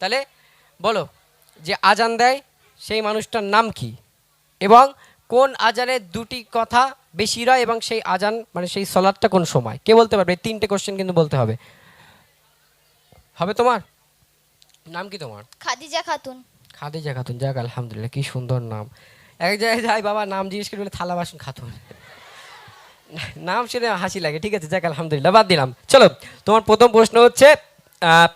তাহলে বলো যে আজান দেয় সেই মানুষটার নাম কি? এবং কোন আজানের দুটি কথা বেশি রয় এবং সেই আজান মানে সেই সলাদটা কোন সময়? কে বলতে পারবে? এই তিনটে কোশ্চেন কিন্তু বলতে হবে। হবে তোমার? নাম কি তোমার? খাদিজা খাতুন। খাদিজা খাতুন যাক আলহামদুলিল্লাহ কি সুন্দর নাম। এক জায়গায় যাই বাবা নাম জিজ্ঞেস করে বলে থালা বাসন খাতুন। নাম শুনে হাসি লাগে ঠিক আছে যাক আলহামদুলিল্লাহ বাদ দিলাম। চলো তোমার প্রথম প্রশ্ন হচ্ছে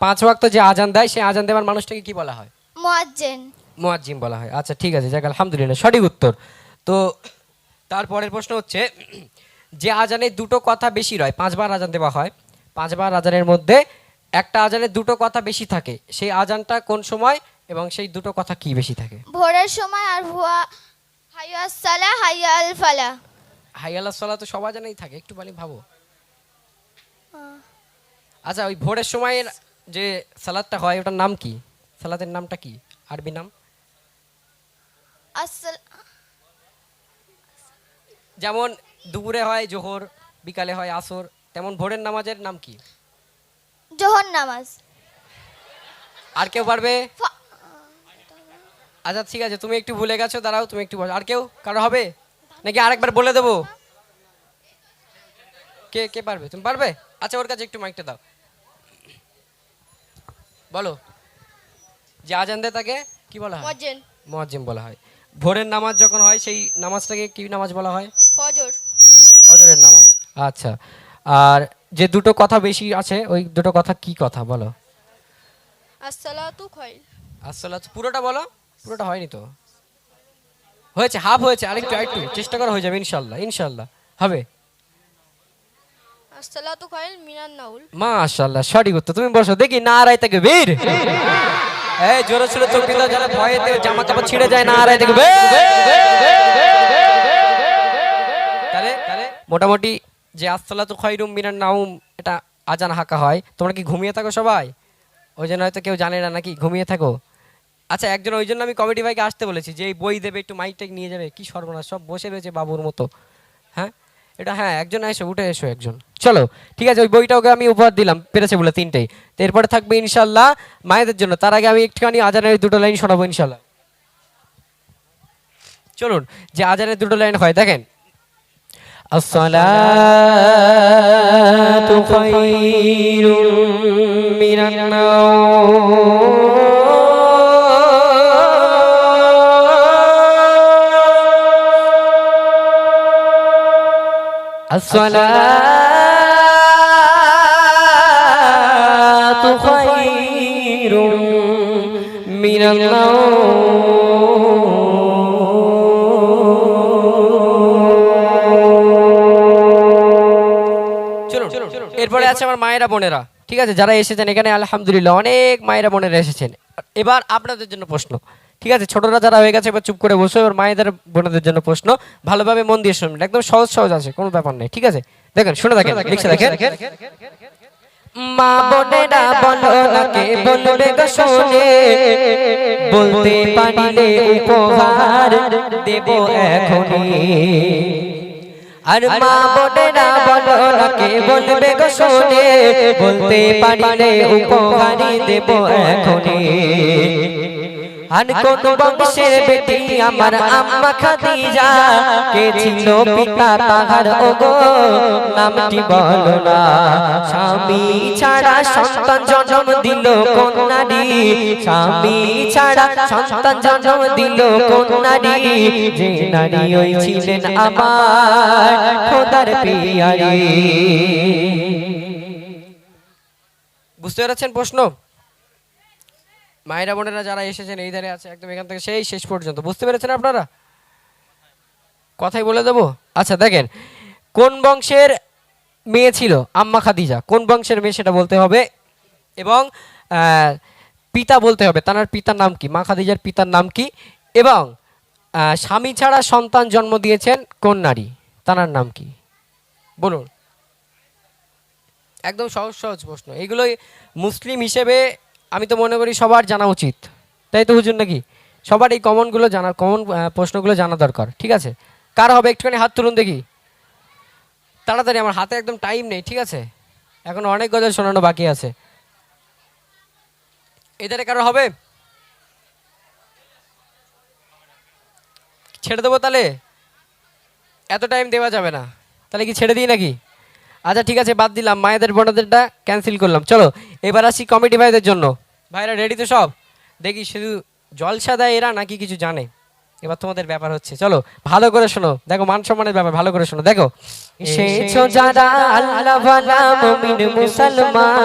পাঁচ ওয়াক্ত যে আজান দেয় সেই আজান দেওয়ার মানুষটাকে কি বলা হয়? মোয়াজ্জেন। মুয়াজ্জিম বলা হয়। আচ্ছা ঠিক আছে যাক আলহামদুলিল্লাহ সঠিক উত্তর। তো তারপরের প্রশ্ন হচ্ছে যে আজানে দুটো কথা বেশি রয় পাঁচবার আজান দেওয়া হয় পাঁচবার আজানের মধ্যে একটা আজানে দুটো কথা বেশি থাকে সেই আজানটা কোন সময় এবং সেই দুটো কথা কি বেশি থাকে? ভোরের সময় আর হুয়া হাইয়া সালা হাইয়া আল ফালা হাইয়াল্লা সলা তো সব আজানেই থাকে একটু মানে ভাবো। আচ্ছা ওই ভোরের সময়ের যে সালাদটা হয় ওটার নাম কি? সালাদের নামটা কি? আরবি নাম? যেমন দুপুরে হয় জোহর বিকালে হয় আসর তেমন ভোরের নামাজের নাম কি? জোহর নামাজ। আর কেউ পারবে? আচ্ছা ঠিক আছে তুমি একটু ভুলে গেছো দাঁড়াও তুমি একটু আর কেউ? কারও হবে? নাকি আরেকবার বলে দেবো? কে কে পারবে? তুমি পারবে? আচ্ছা ওর কাছে একটু মাইকটা দাও। বলো। যে আজান দেয় তাকে কি বলা হয়? মুয়াজ্জিম বলা হয়। ভোরের নামাজ যখন হয় সেই নামাজটাকে কি নামাজ বলা হয়? ফজর। ফজরের নামাজ। আচ্ছা। আর যে দুটো কথা বেশি আছে ওই দুটো কথা কি কথা বলো? আসসালাতু খাইর আসলে পুরোটা বলো? পুরোটা হয়নি তো। হয়েছে হাফ হয়েছে আরেকটু আরেকটু চেষ্টা করা হয়ে যাবে ইনশাল্লাহ ইনশাল্লাহ। হবে? আসসালাতু খাইর মিনান নাউল। মাশাল্লাহ সঠিক উত্তর। তুমি বসো দেখি না আড়াই থেকে বীর। এই জোরে চোখটি দাও যারা ভয়েতে জামা কাপড় ছিঁড়ে যায় না আড়াই থেকে তাহলে মোটামুটি যে আসসালাতু খৈরুম মিনান নাউম, এটা আজান হাঁকা হয়। তোমরা কি ঘুমিয়ে থাকো সবাই? ওই জন্য হয়তো কেউ জানে না নাকি, ঘুমিয়ে থাকো। আচ্ছা একজন, ওই জন্য আমি কমিটি ভাইকে আসতে বলেছি যে, এই বই দেবে, একটু মাইক টাইক নিয়ে যাবে। কি সর্বনাশ, সব বসে রয়েছে বাবুর মতো। হ্যাঁ? এটা হ্যাঁ একজন এসো উঠে এসো একজন চলো ঠিক আছে ওই বইটা ওকে আমি উপহার দিলাম পেরেছে বলে তিনটেই তো এরপরে থাকবে ইনশাল্লাহ মায়েদের জন্য তার আগে আমি একটুখানি আজানের দুটো লাইন শোনাবো ইনশাল্লাহ চলুন যে আজানের দুটো লাইন হয় দেখেন الصلاة خير من النوم الصلاة خير من النوم চলুন এরপরে আছে আমার মায়েরা বোনেরা ঠিক আছে যারা এসেছেন এখানে আলহামদুলিল্লাহ অনেক মায়েরা বোনেরা এসেছেন এবার আপনাদের জন্য প্রশ্ন ঠিক আছে ছোটরা যারা হয়ে গেছে এবার চুপ করে বসে এবার মায়েদের বোনদের জন্য প্রশ্ন। ভালোভাবে মন দিয়ে শুনবেন একদম সহজ সহজ আছে কোনো ব্যাপার নেই ঠিক আছে? দেখেন শুনে দেখেন লিখছে দেখেন মা বোনেরা বলো না কে বলবে গো শোনে বলতে পারিলে উপহার দেব এখনই। আর মা বোনেরা বলো না কে বলবে গো শোনে বলতে পারিলে উপহারই দেব এখনই। আর কোন বংশের বেটি আমার আম্মা খাদিজা, কে ছিল পিতা তাহার? ওগো বলো না। স্বামী ছাড়া সন্তান জন্ম দিল স্বামী ছাড়া সন্তান জন্ম দিল যে নারী ওই ছিলেন আমার খোদার পিয়ারি। বুঝতে পেরেছেন প্রশ্ন? মায়েরা বোনেরা যারা এসেছেন, এই ধারে আছে, একদম এখান থেকে সেই শেষ পর্যন্ত। বুঝতে পেরেছেন আপনারা? কথাই বলে দেবো? আচ্ছা দেখেন, কোন বংশের মেয়ে ছিল? আম্মা খাদিজা। কোন বংশের মেয়ে সেটা বলতে হবে? এবং পিতা বলতে হবে। তার পিতার নাম কি? মা খাদিজার পিতার নাম কি? এবং স্বামী ছাড়া সন্তান জন্ম দিয়েছেন কোন নারী? তার নাম কি? বলুন। একদম সহজ সহজ প্রশ্ন। এগুলোই মুসলিম হিসেবে আমি তো মনে করি সবার জানা উচিত। তাই তো হুজুর নাকি? সবার এই কমনগুলো জানা কমন প্রশ্নগুলো জানা দরকার, ঠিক আছে? কার হবে? একটুখানি হাত তুলুন দেখি। তাড়াতাড়ি, আমার হাতে একদম টাইম নেই, ঠিক আছে? এখন অনেক গজল শোনানো বাকি আছে। এধারে কারও হবে? ছেড়ে দেবো তাহলে? এত টাইম দেওয়া যাবে না। তাহলে কি ছেড়ে দিই নাকি? আচ্ছা ঠিক আছে বাদ দিলাম। মায়েদের বোনদেরটা ক্যান্সেল করলাম। চলো এবার আসি কমিটি ভাইদের জন্য। ভাইরা রেডি তো সব? দেখি শুধু জলসা দেয় এরা নাকি কিছু জানে? এবার তোমাদের ব্যাপার হচ্ছে চলো ভালো করে শোনো। দেখো মান সম্মানের ব্যাপার ভালো করে শোনো। দেখো এসেছ যারা মুসলমান।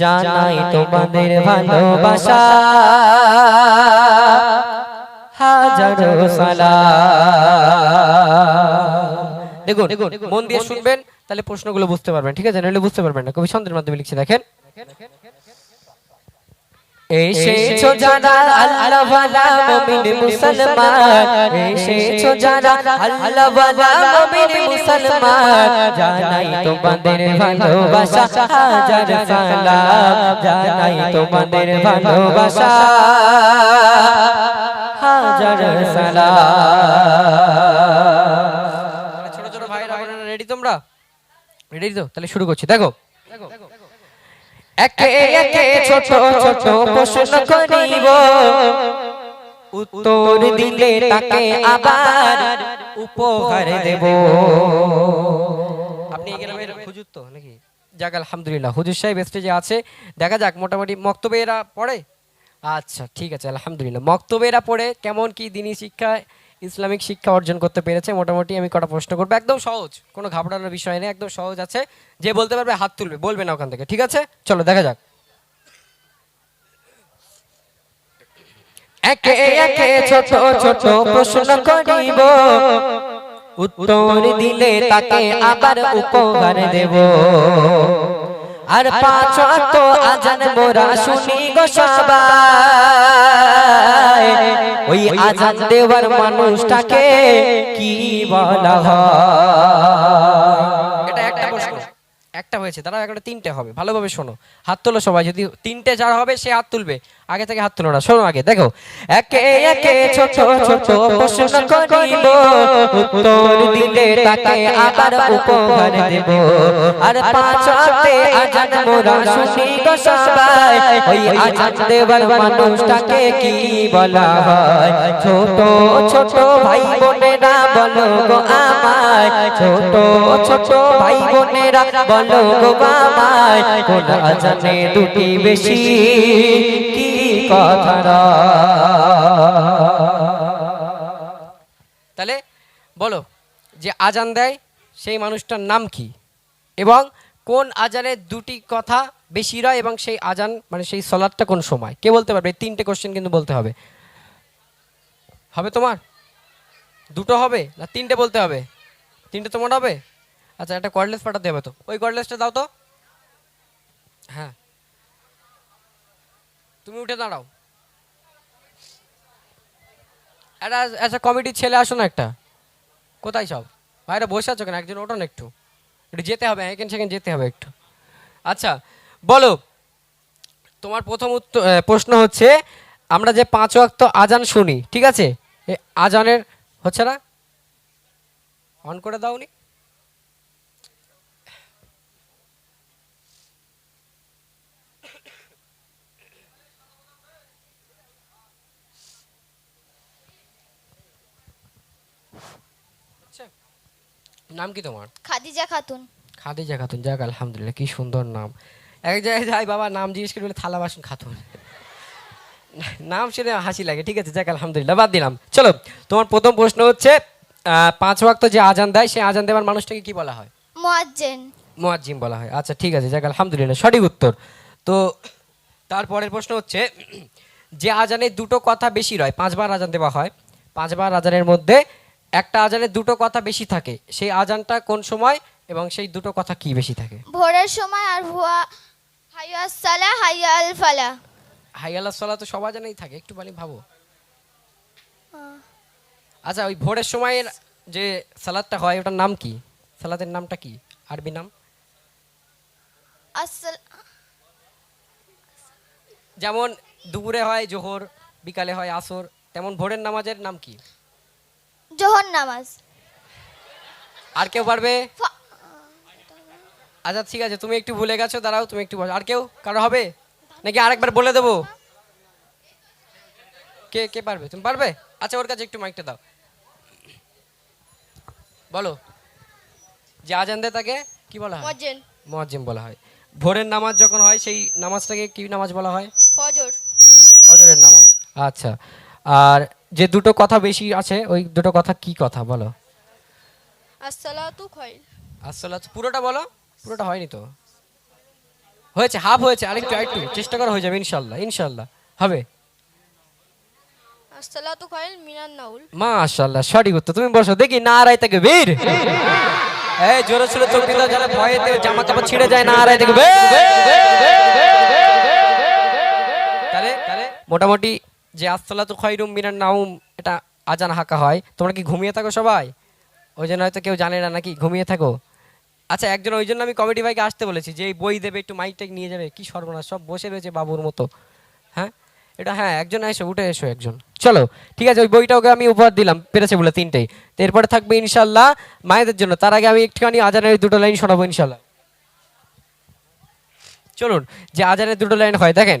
জানাই তোমাদের ভালোবাসা। হাজারো সালাম দেখুন মন দিয়ে শুনবেন তাহলে প্রশ্নগুলো বুঝতে পারবেন ঠিক আছে? নাহলে বুঝতে পারবেন না। কবি ছন্দের মাধ্যমে লিখছে দেখেন। এসেছ যারা আল্লাহ ওয়ালা মুমিন মুসলমান। এসেছ যারা আল্লাহ ওয়ালা মুমিন মুসলমান। জানাই তোমাদের ভালোবাসা। হাজার সালাম। জানাই তোমাদের ভালোবাসা। হাজার সালাম। ছোট ছোট ভাইরা রেডি তোমরা? রেডি তো তাহলে শুরু করছি। দেখো একে একে ছোট ছোট প্রশ্ন করিব। উত্তর দিলে তাকে আবার উপহার দেব। আপনি গ্রামের হুজুর তো নাকি? যাক আলহামদুলিল্লাহ হুজুর সাহেব স্টেজে আছে। দেখা যাক মোটামুটি মক্তবে এরা পড়ে? আচ্ছা ঠিক আছে আলহামদুলিল্লাহ। মক্তবে এরা পড়ে কেমন কি দিনী শিক্ষা ইসলামিক শিক্ষা অর্জন করতে পেরেছে, মোটামুটি আমি কটা প্রশ্ন করব। একদম সহজ, কোনো ঘাবড়ানোর বিষয় নেই, একদম সহজ আছে। যে বলতে পারবে হাত তুলবে, বলবে না ওখান থেকে, ঠিক আছে? চলো, দেখা যাক। উত্তর দিলে তাকে আবার উপহার দেব। আর পাঁচ তো আজান মোরা শুনি গো সবাই। ওই আজান দেওয়ার মানুষটাকে কি বলা হয়? এটা একটা প্রশ্ন। একটা হয়েছে। তারা একটা তিনটে হবে। ভালোভাবে শোনো। হাত তোলো সবাই। যদি তিনটে যার হবে সে হাত তুলবে। আগে থেকে হাত তোলো না শোনো আগে দেখো। একে একে ছোট ছোট প্রশ্ন করিব? উত্তর দিলে তাকে আবার উপহার দেব। আর পাঁচ হাতে আজান মোরা শুনি গো সবাই ওই আজান দেবার মানুষটাকে কি বলা হয়? ছোট ছোট ভাই বোনেরা বলো গো আমায়। ছোট ছোট ভাই বোনেরা বলো গো আমায়। কোন আজানে দুটি বেশি? কি তাহলে বলো যে আজান দেয় সেই মানুষটার নাম কি? এবং কোন আজানের দুটি কথা বেশি রয় এবং সেই আজান মানে সেই সলাদটা কোন সময়? কে বলতে পারবে? তিনটে কোশ্চেন কিন্তু বলতে হবে। হবে তোমার? দুটো হবে না তিনটে বলতে হবে? তিনটে তোমার হবে? আচ্ছা একটা কর্ডলেস পাঠাতে হবে তো। ওই কর্ডলেসটা দাও তো। হ্যাঁ। তুমি উঠে দাঁড়াও। একটা একটা কমিটির ছেলে আসো না একটা। কোথায় সব? বাইরে বসে আছো কেন? একজন ওঠো না একটু। একটু যেতে হবে, এখানে সেখানে যেতে হবে একটু। আচ্ছা বলো। তোমার প্রথম উত্তর প্রশ্ন হচ্ছে, আমরা যে পাঁচ ওয়াক্ত আজান শুনি, ঠিক আছে? আজানের হচ্ছে না? অন করে দাওনি? নাম কি তোমার? খাদিজা খাতুন। খাদিজা খাতুন যাক আলহামদুলিল্লাহ কি সুন্দর নাম। এক জায়গায় যাই বাবা নাম জিজ্ঞেস করে বলে থালা বাসন খাতুন। নাম শুনে হাসি লাগে ঠিক আছে যাক আলহামদুলিল্লাহ বাদ দিলাম। চলো তোমার প্রথম প্রশ্ন হচ্ছে পাঁচ ওয়াক্ত যে আজান দেয় সেই আজান দেওয়ার মানুষটাকে কি বলা হয়? মুয়াজ্জিন। মুয়াজ্জিম বলা হয়। আচ্ছা ঠিক আছে যাক আলহামদুলিল্লাহ সঠিক উত্তর। তো তারপরের প্রশ্ন হচ্ছে যে আজানে দুটো কথা বেশি রয় পাঁচবার আজান দেওয়া হয় পাঁচবার আজানের মধ্যে একটা আজানে দুটো কথা বেশি থাকে সেই আজানটা কোন সময় এবং সেই দুটো কথা কি বেশি থাকে? ভোরের সময় আর হুয়া হাইয়া সালা হাইয়া আল ফালা। হাইয়াল্লা সলা তো সবার জানেই থাকে একটু মানে ভাবো। আচ্ছা ওই ভোরের সময়ের যে সালাদটা হয় ওটার নাম কি? সালাদের নামটা কি? আরবি নাম? যেমন দুপুরে হয় জোহর বিকালে হয় আসর তেমন ভোরের নামাজের নাম কি? জোহর নামাজ। আর কেউ পারবে? আচ্ছা ঠিক আছে তুমি একটু ভুলে গেছো দাঁড়াও তুমি একটু। আর কেউ? কারও হবে? নাকি আরেকবার বলে দেবো? কে কে পারবে? তুমি পারবে? আচ্ছা ওর কাছে একটু মাইকটা দাও। বলো। যে আজান দেয় তাকে কি বলা হয়? মজ্জেন বলা হয়। ভোরের নামাজ যখন হয় সেই নামাজটাকে কি নামাজ বলা হয়? ফজর। ফজরের নামাজ। আচ্ছা। আর যে দুটো কথা বেশি আছে ওই দুটো কথা কি কথা বলো? আসসালাতু খৈর। পুরোটা বলো? পুরোটা হয়নি তো। হয়েছে হাফ হয়েছে আরেকটু আরেকটু চেষ্টা করা হয়ে যাবে হবে। আসসালাতু খৈর মিনান নাউল। মাশাল্লাহ সঠিক উত্তর তুমি বসো দেখি না আড়াই থেকে বীর। এই জোরে ছিল চোখে দাও যারা ভয়েতে জামা কাপড় ছিঁড়ে যায় না আড়াই থেকে তাহলে তাহলে মোটামুটি যে আসসালাতু খৈরুম মিনার নাউম এটা আজান হাঁকা হয়। তোমরা কি ঘুমিয়ে থাকো সবাই? ওই জন্য হয়তো কেউ জানে না নাকি ঘুমিয়ে থাকো। আচ্ছা একজন, ওই জন্য আমি কমেডি ভাইকে আসতে বলেছি যে বই দেবে, একটু মাইক টাইক নিয়ে যাবে, কি সর্বনাশ, সব বসে রয়েছে বাবুর মতো। হ্যাঁ? এটা হ্যাঁ একজন এসো, উঠে এসো একজন। চলো, ঠিক আছে, ওই বইটা ওকে আমি উপহার দিলাম, পেরেছে বলে তিনটেই। তো এরপরে থাকবে ইনশাল্লাহ মায়েদের জন্য। তার আগে আমি একটুখানি আজানের দুটো লাইন শোনাবো ইনশাল্লাহ চলুন, যে আজানের দুটো লাইন হয়, দেখেন।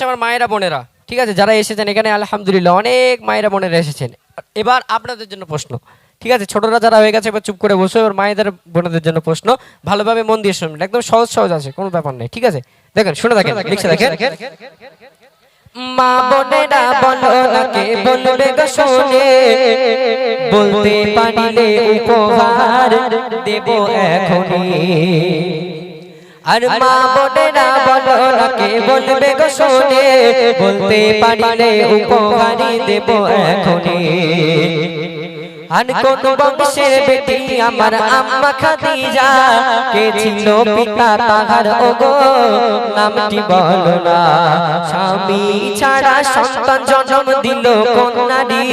আছে আমার মায়েরা বোনেরা। ঠিক আছে? যারা এসেছেন এখানে আলহামদুলিল্লাহ অনেক মায়েরা বোনেরা এসেছেন। এবার আপনাদের জন্য প্রশ্ন। ঠিক আছে? ছোটরা যারা হয়ে গেছে এবার চুপ করে বসে। এবার মায়েদের বোনদের জন্য প্রশ্ন। ভালোভাবে মন দিয়ে শুনবেন একদম সহজ সহজ আছে কোনো ব্যাপার নেই। ঠিক আছে? দেখেন শুনে দেখেন লিখছে দেখেন মা বোনেরা বলো বলবে গো শুনে বলতে পারিলে উপহার দেব এখনই। আর মা বোনেরা বলো না বলবে গো শোনে? বলতে পারিলে উপকারী দেব এখনই। আর কোন বংশের বেটি আমার আম্মা খাদিজা? কে ছিল পিতা তাহার? ওগো, নামটি না। স্বামী ছাড়া সন্তান জন্ম দিল কোন নারী?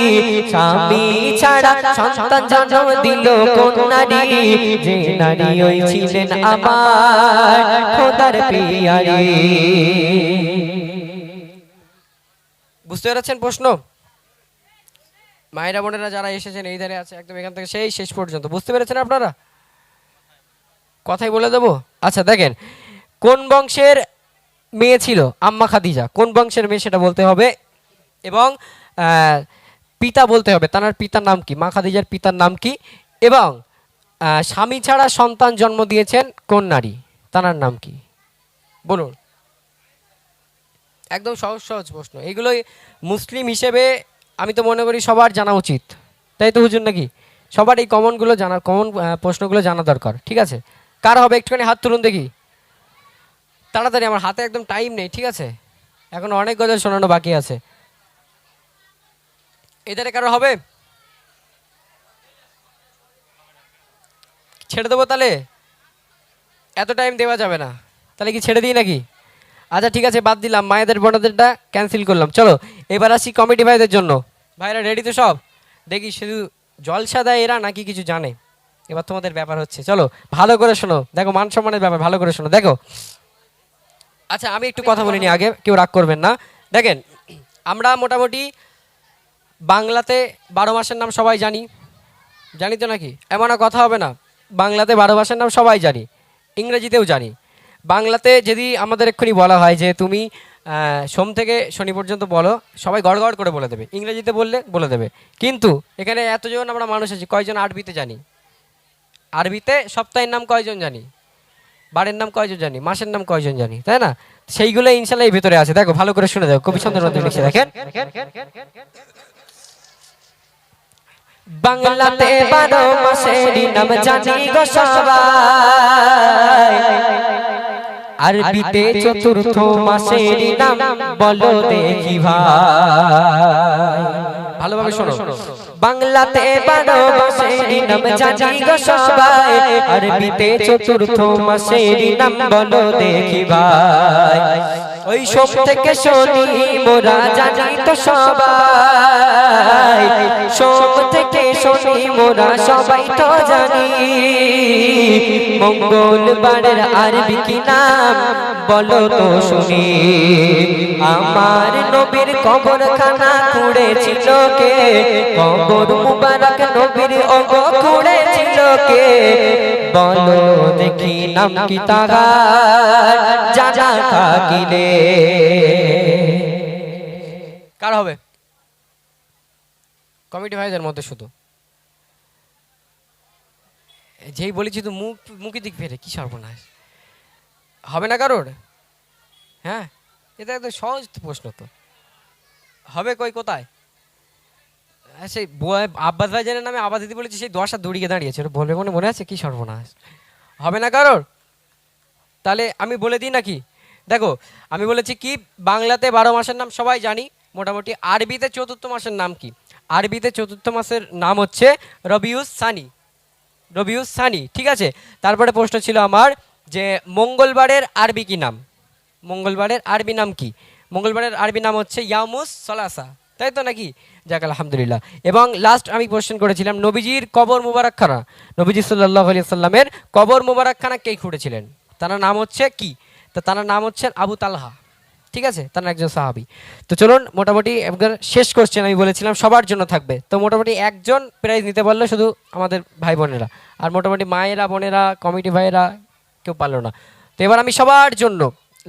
স্বামী ছাড়া সন্তান জন্ম দিল কোন নারী? যে নারী ওই ছিলেন আমার খোদার পিয়ারি। বুঝতে পেরেছেন প্রশ্ন? মায়েরা বোনেরা যারা এসেছেন, এই ধারে আছে, একদম এখান থেকে সেই শেষ পর্যন্ত। বুঝতে পেরেছেন আপনারা? কথাই বলে দেবো? আচ্ছা দেখেন, কোন বংশের মেয়ে ছিল? আম্মা খাদিজা। কোন বংশের মেয়ে সেটা বলতে হবে? এবং পিতা বলতে হবে। তার পিতার নাম কি? মা খাদিজার পিতার নাম কি? এবং স্বামী ছাড়া সন্তান জন্ম দিয়েছেন কোন নারী? তার নাম কি? বলুন। একদম সহজ সহজ প্রশ্ন। এগুলোই মুসলিম হিসেবে আমি তো মনে করি সবার জানা উচিত। তাই তো হুজুর নাকি? সবার এই কমনগুলো জানার কমন প্রশ্নগুলো জানা দরকার, ঠিক আছে? কার হবে একটুখানি হাত তুলুন দেখি। তাড়াতাড়ি, আমার হাতে একদম টাইম নেই, ঠিক আছে? এখন অনেক গজল শোনানো বাকি আছে। এদারে কারও হবে? ছেড়ে দেবো তাহলে? এত টাইম দেওয়া যাবে না। তাহলে কি ছেড়ে দিই নাকি? আচ্ছা ঠিক আছে, বাদ দিলাম। মায়েদের, বোনদেরটা ক্যান্সেল করলাম। চলো এবার আসি কমিটি ভাইদের জন্য। ভাইরা রেডি তো সব? দেখি শুধু জলসা দেয় এরা নাকি কিছু জানে? এবার তোমাদের ব্যাপার হচ্ছে, চলো, ভালো করে শোনো। দেখো, মান সম্মানের ব্যাপার, ভালো করে শোনো। দেখো। আচ্ছা আমি একটু কথা বলিনি আগে, কেউ রাগ করবেন না। দেখেন, আমরা মোটামুটি বাংলাতে বারো মাসের নাম সবাই জানি। জানি তো নাকি? এমন কথা হবে না। বাংলাতে বারো মাসের নাম সবাই জানি। ইংরেজিতেও জানি। বাংলাতে যদি আমাদের এক্ষুনি বলা হয় যে তুমি সোম থেকে শনি পর্যন্ত বলো, সবাই গড় গড় করে বলে দেবে। ইংরেজিতে বললে বলে দেবে। কিন্তু এখানে এতজন আমরা মানুষ আছি, কয়জন আরবিতে জানি? আরবিতে সপ্তাহের নাম কয়জন জানি? বারের নাম কয়জন জানি? মাসের নাম কয়জন জানি? তাই না? সেইগুলো ইনশাল্লাহ এই ভিতরে আছে। দেখো, ভালো করে শুনে দেখো, কবি সুন্দর লিখছে, দেখেন। বাংলাতে বারো মাসের নাম জানি গো সবাই। আরবিতে চতুর্থ মাসের নাম বলো দেখি ভাই। ভালোভাবে শোনো। বাংলাতে বারো মাসের নাম জানি গো সবাই। আরবিতে চতুর্থ মাসের নাম বলো দেখি ভাই। ওই সব থেকে শনি মোরা জানি তো সবাই। সব থেকে শনি মোরা সবাই তো জানি। মঙ্গলবারের আরবি কি নাম? বলো তো শুনি। আমার নবীর কবর খানা খুঁড়েছিল কে? কবর মুবারক নবীর অঙ্গ খুঁড়েছিল কে? বলো দেখি নাম কি তাগার জানা থাকিলে। কার হবে? কমিটি ভাইদের মধ্যে শুধু। যেই বলেছি তো মুখ মুখে দিক ফেরে কি সর্বনাশ? হবে না কারোর? হ্যাঁ? এটা একদম সহজ প্রশ্ন তো। হবে কই কোথায়? হ্যাঁ, সেই আব্বাস ভাই জানের নামে আব্বাস দিদি বলেছি সেই দশ হাত দৌড়িয়ে দাঁড়িয়েছে। ওটা বলবে মনে মনে আছে? কি সর্বনাশ? হবে না কারোর? তাহলে আমি বলে দিই নাকি? দেখো আমি বলেছি কি বাংলাতে বারো মাসের নাম সবাই জানি। মোটামুটি আরবিতে চতুর্থ মাসের নাম কি? আরবিতে চতুর্থ মাসের নাম হচ্ছে রবিউস সানি। রবিউস সানি, ঠিক আছে? তারপরে প্রশ্ন ছিল আমার যে মঙ্গলবারের আরবি কি নাম? মঙ্গলবারের আরবি নাম কি? মঙ্গলবারের আরবি নাম হচ্ছে ইয়ামুস সলাসা, তাই তো নাকি? যাক, আলহামদুলিল্লাহ। এবং লাস্ট আমি কোশ্চেন করেছিলাম, নবীজির কবর মুবারকখানা, নবীজি সাল্লাহ আলি সাল্লামের কবর মুবারকখানা কে খুঁড়েছিলেন? তার নাম হচ্ছে কি? তো তার নাম হচ্ছেন আবু তালহা। ঠিক আছে? তার একজন সাহাবি। তো চলুন মোটামুটি একবার শেষ কোশ্চেন আমি বলেছিলাম সবার জন্য থাকবে। তো মোটামুটি একজন প্রাইজ নিতে পারল শুধু আমাদের ভাই বোনেরা আর মোটামুটি মায়েরা বোনেরা কমিটি ভাইয়েরা কেউ পারল না। তো এবার আমি সবার জন্য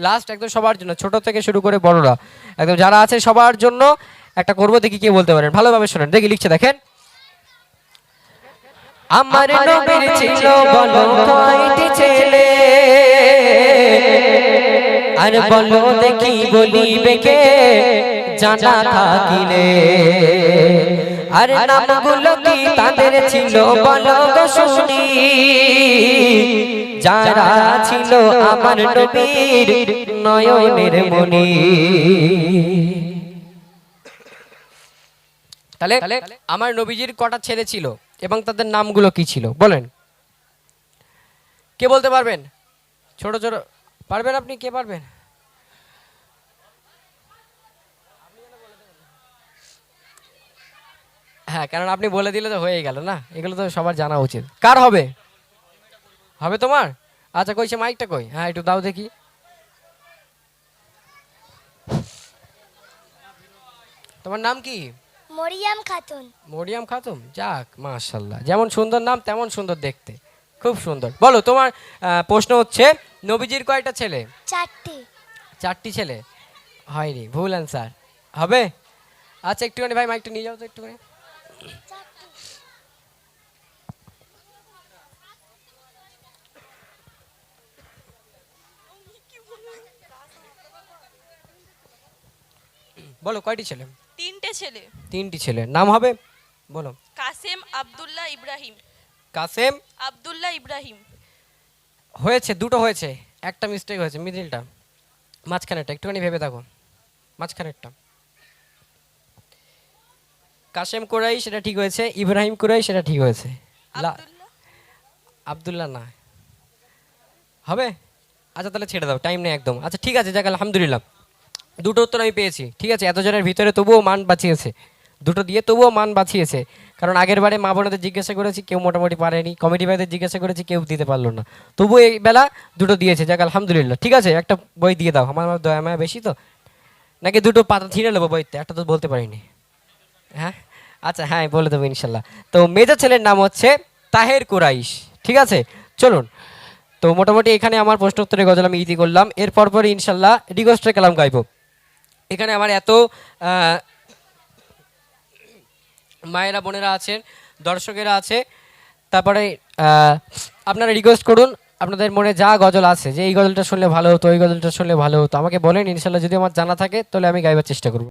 লাস্ট একদম সবার জন্য ছোট থেকে শুরু করে বড়রা একদম যারা আছে সবার জন্য একটা করব দেখি কে বলতে পারেন। ভালোভাবে শোনেন দেখি লিখছে দেখেন। আমার নবীর ছিল বলো কয়টি ছেলে? আর বলো দেখি বলিবে কে? জানা থাকিলে। আর নামগুলো কি তাদের ছিল? বলো গো শুনি। যারা ছিল আমার নবীর নয়নের মনি তাহলে আমার নবীজির কটা ছেলে ছিল এবং তাদের নামগুলো কি ছিল? বলেন। কে বলতে পারবেন? ছোট ছোট পারবেন আপনি? কে পারবেন? হ্যাঁ কারণ আপনি বলে দিলে তো হয়ে গেল না? এগুলো তো সবার জানা উচিত। কার হবে? হবে তোমার? আচ্ছা কইছে মাইকটা কই? হ্যাঁ একটু দাও দেখি। তোমার নাম কি? মরিয়াম খাতুন। মরিয়াম খাতুম যাক মাশাল্লাহ। যেমন সুন্দর নাম তেমন সুন্দর দেখতে। খুব সুন্দর। বলো তোমার প্রশ্ন হচ্ছে নবীজির কয়টা ছেলে? চারটি। চারটি ছেলে? হয়নি ভুল অ্যান্সার হবে? আচ্ছা একটুখানি ভাই মাইকটা নিয়ে যাও তো একটুখানি। বলো কয়টি ছেলে? তিনটে ছেলে। তিনটি ছেলে। নাম হবে? বলো। কাসেম আব্দুল্লাহ ইব্রাহিম। কাসেম? আব্দুল্লাহ ইব্রাহিম। হয়েছে দুটো হয়েছে। একটা মিস্টেক হয়েছে মিডিলটা মাঝখানেরটা একটুখানি ভেবে দেখো। মাঝখানেরটা। কাশেম কোরাই সেটা ঠিক হয়েছে। ইব্রাহিম কোরাই সেটা ঠিক হয়েছে। আব্দুল্লাহ? না। হবে? আচ্ছা তাহলে ছেড়ে দাও টাইম নেই একদম। আচ্ছা ঠিক আছে যাক আলহামদুলিল্লাহ। দুটো উত্তর আমি পেয়েছি ঠিক আছে? এতজনের ভিতরে তবুও মান বাঁচিয়েছে। দুটো দিয়ে তবুও মান বাঁচিয়েছে। কারণ আগের বারে মা বোনদের জিজ্ঞাসা করেছি কেউ মোটামুটি পারেনি। কমিটি ভাইদের জিজ্ঞাসা করেছি কেউ দিতে পারল না। তবু এই বেলা দুটো দিয়েছে যাক আলহামদুলিল্লাহ। ঠিক আছে একটা বই দিয়ে দাও। আমার আমার দয়া মায়া বেশি তো? নাকি দুটো পাতা ছিঁড়ে নেব বইতে? একটা তো বলতে পারিনি। হ্যাঁ? আচ্ছা হ্যাঁ বলে দেবো ইনশাল্লাহ। তো মেজর ছেলের নাম হচ্ছে তাহের কুরাইশ, ঠিক আছে? চলুন। তো মোটামুটি এখানে আমার প্রশ্ন উত্তরে গজল আমি ইতি করলাম। এরপর পরপর ইনশাল্লাহ রিকোয়েস্টের কালাম গাইব। এখানে আমার এত মায়েরা, বোনেরা আছেন, দর্শকেরা আছে। তারপরে আপনারা রিকোয়েস্ট করুন, আপনাদের মনে যা গজল আছে, যে এই গজলটা শুনলে ভালো হতো, ওই গজলটা শুনলে ভালো হতো, আমাকে বলেন, ইনশাল্লাহ যদি আমার জানা থাকে, তাহলে আমি গাইবার চেষ্টা করব।